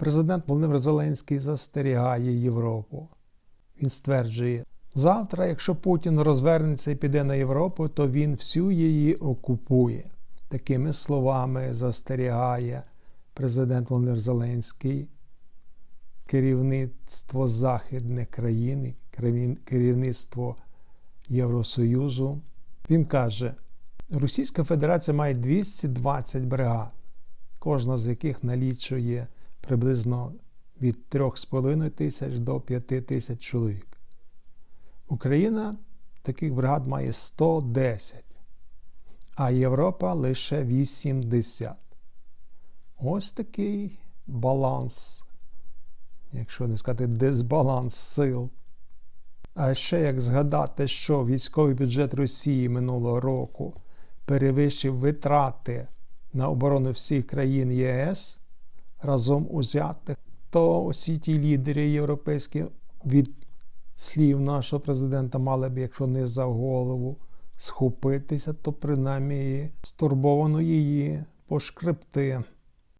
Президент Володимир Зеленський застерігає Європу. Він стверджує, завтра, якщо Путін розвернеться і піде на Європу, то він всю її окупує. Такими словами застерігає президент Володимир Зеленський, керівництво західних країн, керівництво Євросоюзу. Він каже, Російська Федерація має 220 бригад, кожна з яких налічує приблизно від 3,5 тисяч до 5 тисяч чоловік. Україна таких бригад має 110, а Європа лише 80. Ось такий баланс, якщо не сказати дисбаланс сил. А ще як згадати, що військовий бюджет Росії минулого року перевищив витрати на оборону всіх країн ЄС разом узятих, то усі ті лідери європейські від слів нашого президента мали б, якщо не за голову, схопитися, то принаймні стурбовано її пошкребти.